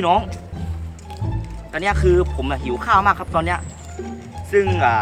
พี่น้อง ตอนนี้คือผมอะหิวข้าวมากครับตอนเนี้ยซึ่งอ่า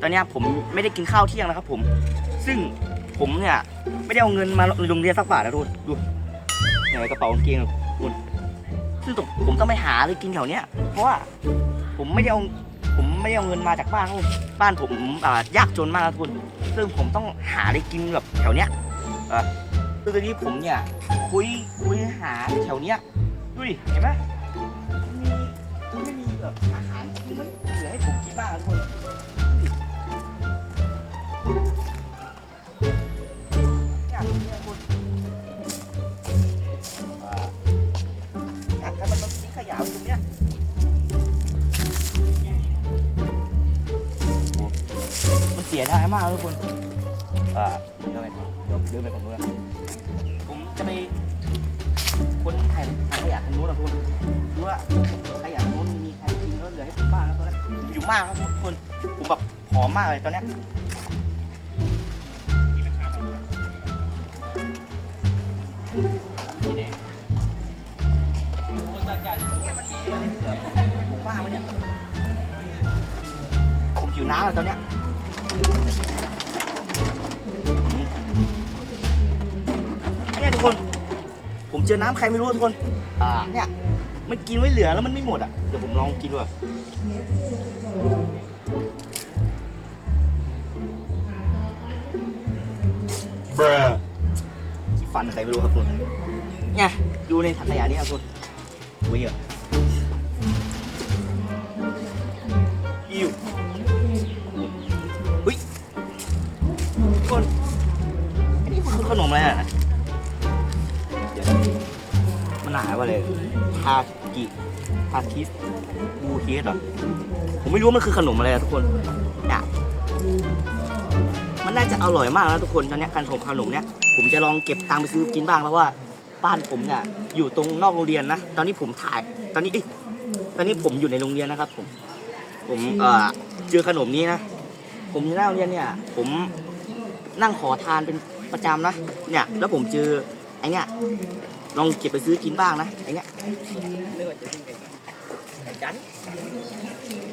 ตอนนี้ผมไม่ได้กินข้าวเที่ยงนะครับผม ซึ่งผมเนี่ยไม่ได้เอาเงินมาโรงเรียนสักบาทนะทุกคนดูในกระเป๋ากางเกงคุณซึ่งผมต้องไปหาเลยกินแถวเนี้ยเพราะว่าผมไม่ได้เอาผมไม่ได้เอาเงินมาจากบ้านครับบ้านผมอ่ายากจนมากนะทุกคนซึ่งผมต้องหาอะไรกินแบบแถวเนี้ยเออคือตอนนี้ผมเนี่ยคุยคุยหาแถวเนี้ย ดูดิเห็นไหมมีไม่มีแบบอาหารที่มันเหลือให้ผมกินบ้างนะทุกคนเนี่ยเนี่ยคุณอ่าอยากให้มันมาทิ้งขยะไว้ตรงเนี้ยมันเสียดายมากทุกคนอ่าเดินไปเดี๋ยวเดินไปผมด้วยผมจะไป ตรงนู้นนะคุณดูว่าขยะตรงนู้นมีใครกินแล้วเหลือให้ผมบ้างแล้วตอนนี้อยู่มากครับทุกคนผมแบบหอมมากเลยตอนนี้ผมว่ามันเนี่ยผมหิวน้ำเลยตอนเนี้ย เจอน้ำใครไม่รู้ทุกคนอ่าเนี่ยมันกินไว้เหลือแล้วมันไม่หมดอะเดี๋ยวผมลองกินดูอะที่ฟันใครไม่รู้ครับคุณเนี่ยดูในถังขยะนี่ครับคุณวิ่งอะอิว มันหายว่าเลยทากิทาคิสบูคิสเหรอผมไม่รู้ว่ามันคือขนมอะไรอะทุกคนเนี่ยมันน่าจะอร่อยมากนะทุกคนตอนนี้การส่งขนมเนี้ยผมจะลองเก็บตังค์ไปซื้อกินบ้างเพราะว่าบ้านผมเนี่ยอยู่ตรงนอกโรงเรียนนะตอนนี้ผมถ่ายตอนนี้เอ้ยตอนนี้ผมอยู่ในโรงเรียนนะครับ ผม ผมเอ่อเจอขนมนี้นะผมอยู่หน้าโรงเรียนเนี่ย ผมนั่งขอทานเป็นประจำนะเนี่ย แล้วผมเจอไอเนี่ย ลองเก็บไปซื้อกินบ้างนะไอเนี้ยเลือดจะเป็นไก่จัน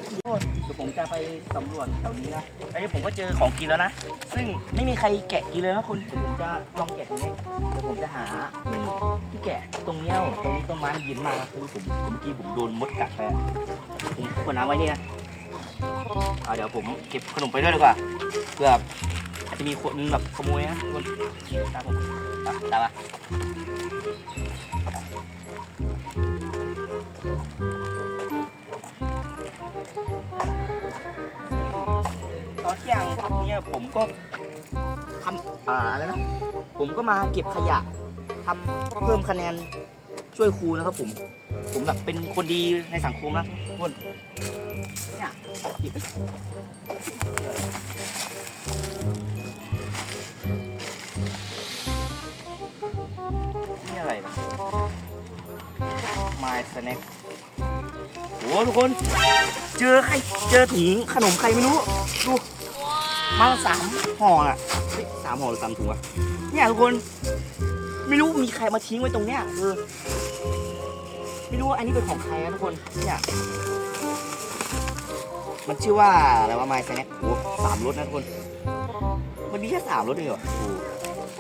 เดี๋ยวผมจะไปสำรวจแถวนี้นะไอ้นี้ผมก็เจอของกินแล้วนะ ซึ่งไม่มีใครแกะกินเลยนะคุณเดี๋ยวผมจะลองแกะตรงนี้เดี๋ยวผมจะหาที่แกะตรงเนี้ยตรงนี้ต้นไม้มันเย็นมากนะคือผมผมเมื่อกี้ผมโดนมดกัดไปผมขวดน้ำไว้นี่นะอ่าเดี๋ยวผมเก็บขนมไปด้วยดีกว่าเผื่ออาจจะมีคนแบบขโมยนะทุกคนตามผมตามตามมา อที่ยงเนี่ยผมก็ทำอ่าอะไรนะผมก็มาเก็บขยะทำเพิ่มคะแนนช่วยครูนะครับผม ผมแบบเป็นคนดีในสังคมนะทุกคนเนี่ยเก็บนี่อะไรนะ My Snack โอ้ทุกคน เจอใคร เจอถุงขนมใครไม่รู้ ดู มาสามห่ออะเฮ้ยสามห่อหรือสามถุงอะเนี่ยทุกคน ไม่รู้มีใครมาทิ้งไว้ตรงเนี้ยเออไม่รู้ว่าอันนี้เป็นของใครนะทุกคนเนี่ยมันชื่อว่าอะไรว่าไมซ์แน็คโอ้สามรสนะทุกคน มันมีแค่สามรสเองเหรอ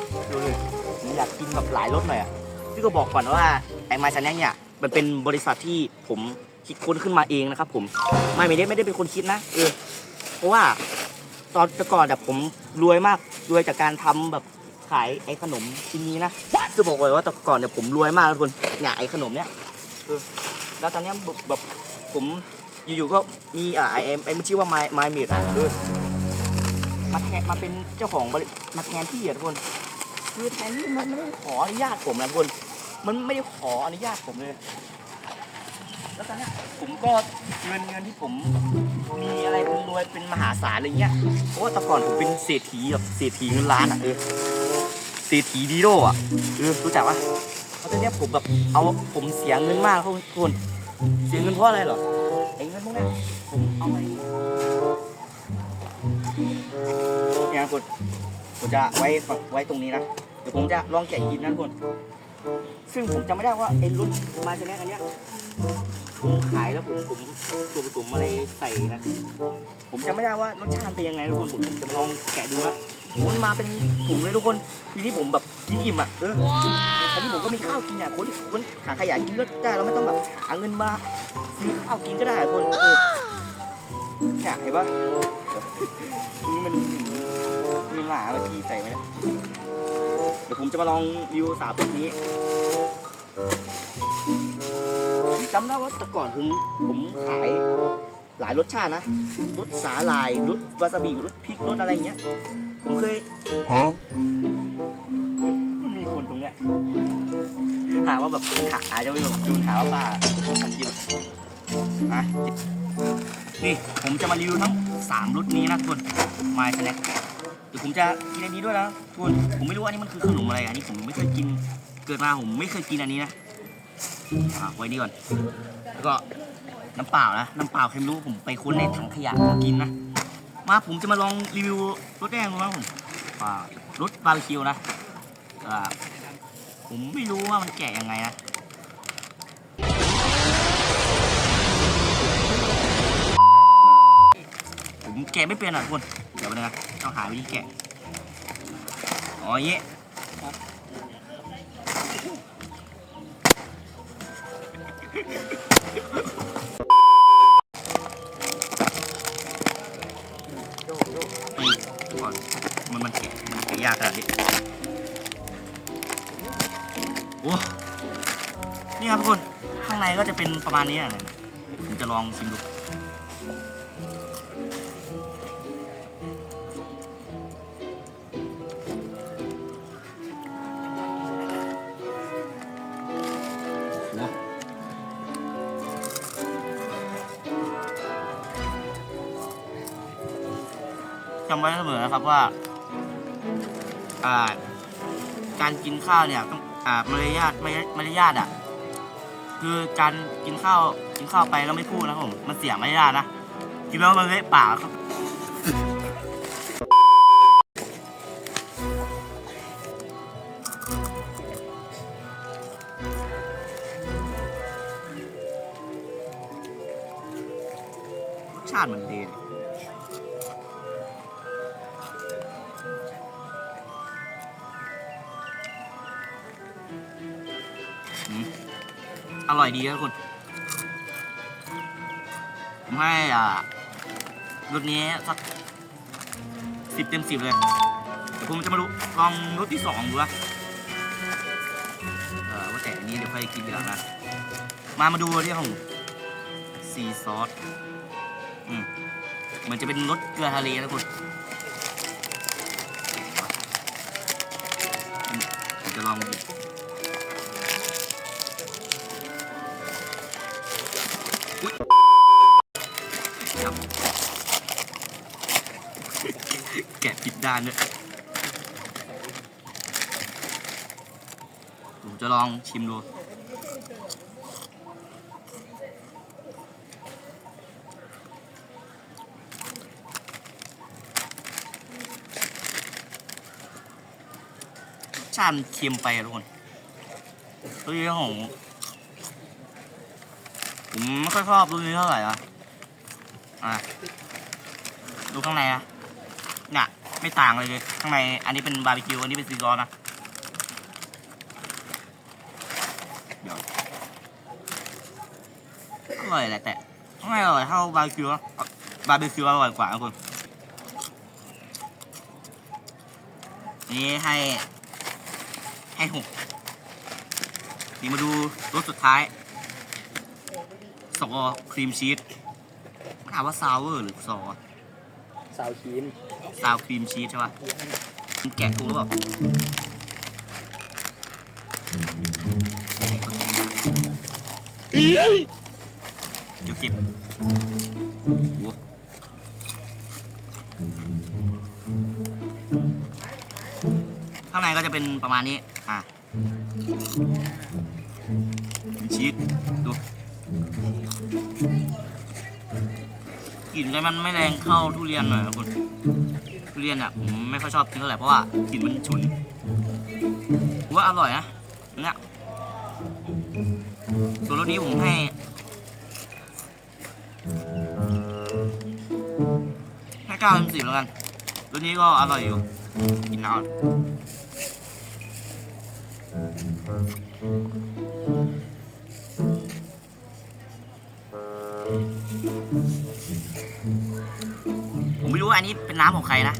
โอ้ดูเลยผมอยากกินแบบหลายรสหน่อยอะพี่ก็บอกก่อนว่าไอ้ไมซ์แน็คเนี่ยมันเป็นบริษัทที่ผมคิดค้นขึ้นมาเองนะครับผมไม่ไม่ได้ไม่ได้เป็นคนคิดนะเออเพราะว่า ตอนแต่ก่อนแบบผมรวยมากรวยจากการทำแบบขายไอ้ขนมชิ้นนี้นะจะบอกเลยว่าแต่ก่อนเนี่ยผมรวยมากทุกคนเนี่ยไอ้ขนมเนี่ยเออแล้วตอนนี้แบบผมอยู่ๆก็มีอ่าไอ้ไอ้มันชื่อว่าไมไมเมดอะเออมาแทนมาเป็นเจ้าของบริมาแทนที่อะทุกคนคือแทนที่มันไม่ได้ขออนุญาตผมนะทุกคนมันไม่ได้ขออนุญาตผมเลย อนเนี้ยผมก็เงินเงินที่ผมมีอะไรเป็นรวยเป็นมหาศาลอะไรเงี้ยเพราะว่าแต่ก่อนผมเป็นเศรษฐีแบบเศรษฐีเงินล้านอะเออเศรษฐีดีโดอะเออรู้จักปะเพราะตอนเนี้ยผมแบบเอาผมเสียเงินมากทุกคนเสียเงินเพราะอะไรเหรอไอ้เงินพวกเนี้ยผมเอาไปเนี่ยทุกคนผมจะไว้ไว้ตรงนี้นะเดี๋ยวผมจะลองแกะกินนะทุกคน ซึ่งผมจำไม่ได้ว่าไอ้รุ่นมาชแนกอันเนี้ยผมขายแล้วผมผมตัวผสมอะไรใส่นะ ผมจำไม่ได้ว่ารสชาติเป็นยังไงทุกคนผมจะลองแกะดูนะมันมาเป็นถุงเลยทุกคนทีนี้ผมแบบกินอิ่มอะเออทีนี้ผมก็มีข้าวกินอะคนคนหาขยะกินก็ได้เราไม่ต้องแบบหาเงินมาซื้อข้าวกินก็ได้อะคนเออเนี่ยเห็นปะนี่มันมีหมาเมื่อกี้ใส่ไหมเนี่ย ดี๋ยวผมจะมาลองรีวิวสามตัวนี้ผมจำได้ว่าแต่ก่อนผมผมขายหลายรสชาตินะรสสาหร่ายรสวาซาบิรสพริกรสอะไรอย่างเงี้ยผมเคย Huh? มีคนตรงเนี้ยหาว่าแบบขาอาจจะไปแบบดูหาว่าป้าทำกินอะนี่ผมจะมารีวิวทั้งสามรสนี้นะทุกคนมาชนะเดี๋ยวผมจะกินอันนี้ด้วยนะทุกคนผมไม่รู้ว่าอันนี้มันคือขนมอะไร อันนี้ผมไม่เคยกิน เกิดมาผมไม่เคยกินอันนี้นะอะไว้นี่ก่อน แล้วก็น้ำเปล่านะ น้ำเปล่าใครไม่รู้ผมไปค้นในถังขยะมากินนะ มาผมจะมาลองรีวิวรสแดงดูนะผมอ่ารสบาร์บีคิวนะอ่าผมไม่รู้ว่ามันแกะยังไงนะผมแกะไม่เป็นอะทุกคน ดี๋ยวนะต้องหาวิธีแกะ อ๋ออย่างงี้ไปก่อนมันมันแกะมันแกะยากขนาดนี้โอ้นี่ครับทุกคน ข้างในก็จะเป็นประมาณนี้อะผมจะลองชิมดูำไว้เสมอนะครับว่าอ่าการกินข้าวเนี่ยต้องอ่ามารยาทมารยมารยาทอะคือการกินข้าวกินข้าวไปแล้วไม่พูดนะผมมันเสียมารยาทนะกินแล้วมันเละปากครับรสชาติมันดี ร่อยดีครับทุกคนผมให้อ่ารสนี้สักสิบเต็มสิบเลยเดี๋ยวผมจะมาดูลองรสที่สองดูนะเออว่าแต่อันนี้เดี๋ยวค่อยกินทีหลังนะ มามาดูที่ของซีซอสอืมเหมือนจะเป็นรสเกลือทะเลนะคุณจะลองดู แกะผิดด้านด้วยผมจะลองชิมดู ชาติเค็มไปทุกคนรสนี้ของผมไม่ค่อยชอบรสนี้เท่าไหร่อะอะ ดูข้างในอะเนี่ย ไม่ต่างเลยเลยข้างในอันนี้เป็นบาร์บีคิวอันนี้เป็นซีซอสนะเดี๋ยวอร่อยแหละแต่ไม่อร่อยเท่าบาร์บีคิวบาร์บีคิวอร่อยกว่านะคุณนี่ให้ให้หกนี่มาดูรสสุดท้ายซอครีมชีสถามว่าซาวเวอร์หรือซอ สาวคีนซาวครีมชีสใช่ปะมันแกะถูหรือเปล่าเดี๋ยวก็บโอ้ข้างในก็จะเป็นประมาณนี้ อะเป็นชีสดู กลิ่นเลยมันไม่แรงเข้าทุเรียนหน่อยนะคุณทุเรียนอะผมไม่ค่อยชอบกินเท่าไหร่เพราะว่ากลิ่นมันฉุนผมว่าอร่อยนะเนี่ยส่วนรสนี้ผมให้ให้เก้าเต็มสิบแล้วกันรสนี้ก็อร่อยอยู่กินเอาอ นนี้เป็นน้ำของใครนะ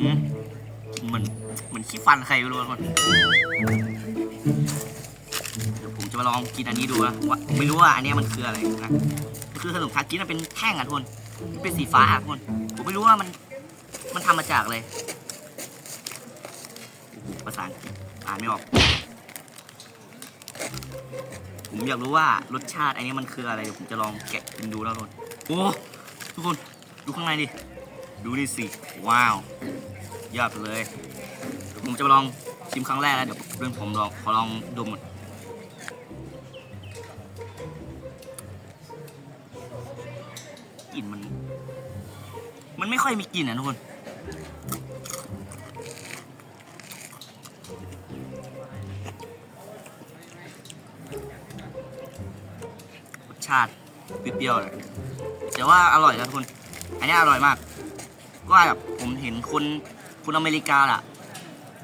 อืมเหมือนเหมือนขี้ฟันใครไม่รู้ทุกคนเดี๋ยวผมจะมาลองกินอันนี้ดูนะว่าผมไม่รู้ว่าอันเนี้ยมันคืออะไรนะมันคือขนมทากินมันเป็นแท่งอะทุกคนมันเป็นสีฟ้าอะทุกคนผมไม่รู้ว่ามันมันทำมาจากอะไรโอ้โหภาษาอังกฤษอ่านไม่ออก ผมอยากรู้ว่ารสชาติอันนี้มันคืออะไรเดี๋ยวผมจะลองแกะกินดูแล้วทุกคนโอ้ทุกคนดูข้างในดิ ดูนี่สิ ว้าว ยอดไปเลยเดี๋ยวผมจะมาลองชิมครั้งแรกแล้วเดี๋ยวเรื่องผมลองขอลองดมก่อนกลิ่นมัน มันไม่ค่อยมีกลิ่นอะทุกคน รสชาติเปรี้ยวๆเลยแต่ว่าอร่อยนะทุกคน อันนี้อร่อยมาก ว่าแบบผมเห็นคนคนอเมริกาล่ะ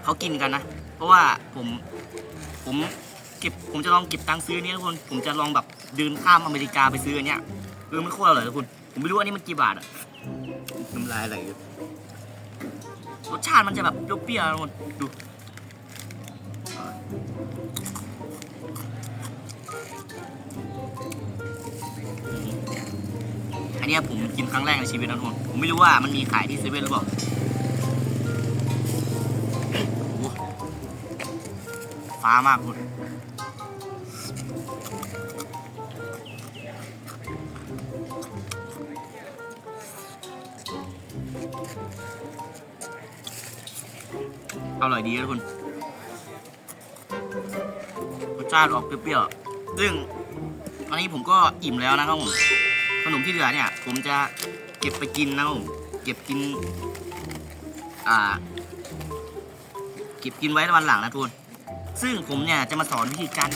เขากินกันนะ เพราะว่าผมผมเก็บผมจะลองเก็บตังค์ซื้ออนนี้ทุกคนผมจะลองแบบเดินข้ามอเมริกาไปซื้ออันเนี้ยเออมันโคตรอร่อยทุกคนผมไม่รู้ว่าอันนี้มันกี่บาทอะน้ำลายไหลอยู่รสชาติมันจะแบบเปรี้ยวๆนะทุกคนดู อันนี้ผมกินครั้งแรกในชีวิตนะทุกคนผมไม่รู้ว่ามันมีขายที่เซเว่นหรือเปล่าฟ้ามากคุณอร่อยดีนะทุกคนรสชาติออกเปรี้ยวๆซึ่งตอนนี้ผมก็อิ่มแล้วนะครับผม ขนมที่เหลือเนี่ย ผมจะเก็บไปกินนะผมเก็บกิน อ่า เก็บกินไว้วันหลังนะทุกคนซึ่งผมเนี่ยจะมาสอนวิธีการ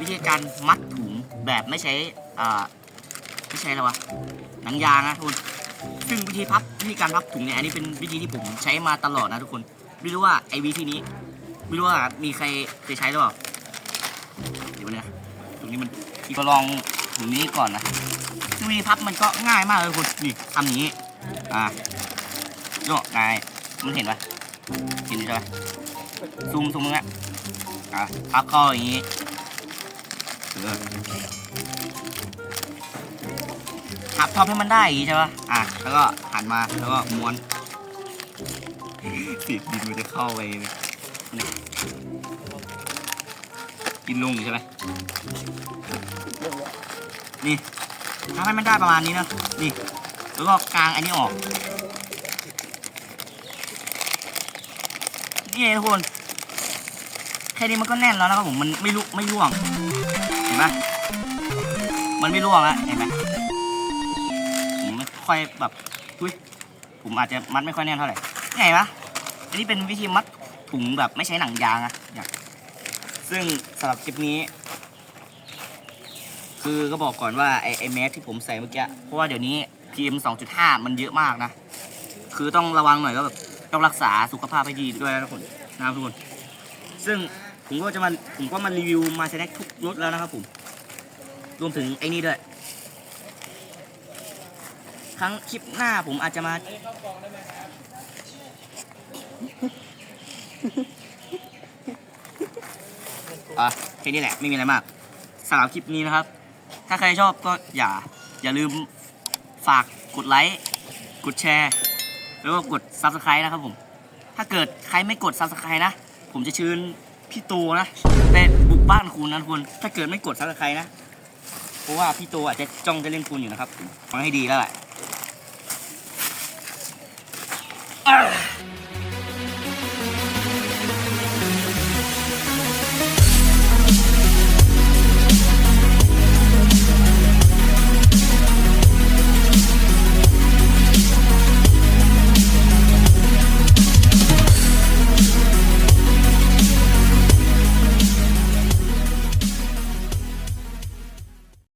วิธีการมัดถุงแบบไม่ใช้อ่าไม่ใช้แล้ววะหนังยางนะทุกคนซึ่งวิธีพับวิธีการพับถุงเนี่ยอันนี้เป็นวิธีที่ผมใช้มาตลอดนะทุกคนไม่รู้ว่าไอ้วิธีนี้ไม่รู้ว่ามีใครเคยใช้หรือเปล่าเดี๋ยวนะตรงนี้มันก็ลองถุงนี้ก่อนนะ วิธีพับมันก็ง่ายมากเลยคุณนี่ทำอย่างนี้ อะโยกง่ายมันเห็นปะเห็นใช่ปะซูมซูมตรงนี้อะพับเข้าอย่างนี้พับพับให้มันได้อย่างนี้ใช่ปะอะแล้วก็หันมาแล้วก็ม้วนติดดินมันจะเข้าไปเนี่กินลงใช่ไหมนี่ ทำให้มันได้ประมาณนี้นะนี่แล้วก็กางอันนี้ออกนี่ทุกคนแค่นี้มันก็แน่นแล้วนะครับผมมันไม่ลุไม่ร่วงเห็นไหมมันไม่ร่วงแล้วเห็นไหมผมไม่ค่อยแบบอุ้ยผมอาจจะมัดไม่ค่อยแน่นเท่าไหร่ไงปะอันนี้เป็นวิธีมัดถุงแบบไม่ใช้หนังยางอะอย่างซึ่งสำหรับคลิปนี้ คือก็บอกก่อนว่าไอไอแมสที่ผมใส่เมื่อกี้เพราะว่าเดี๋ยวนี้ PM 2.5 มันเยอะมากนะ คือต้องระวังหน่อยก็แบบต้องรักษาสุขภาพให้ดีด้วยนะทุกคนนะครับทุกคน ซึ่งผมก็จะมาผมก็มารีวิวมาแสดงทุกรถแล้วนะครับผม รวมถึงไอ้นี่ด้วย ครั้งคลิปหน้าผมอาจจะมาอะแค่นี้แหละ ไม่มีอะไรมากสำหรับคลิปนี้นะครับ ถ้าใครชอบก็อย่า อย่าลืมฝากกดไลค์ กดแชร์ แล้วก็กด Subscribe นะครับผม ถ้าเกิดใครไม่กด Subscribe นะ ผมจะเชิญพี่โตนะไปบุกบ้านคุณนะทุกคนถ้าเกิดไม่กด Subscribe นะ เพราะว่าพี่โตอาจจะจ้องจะเล่นคุณอยู่นะครับฟังให้ดีแล้วแหละ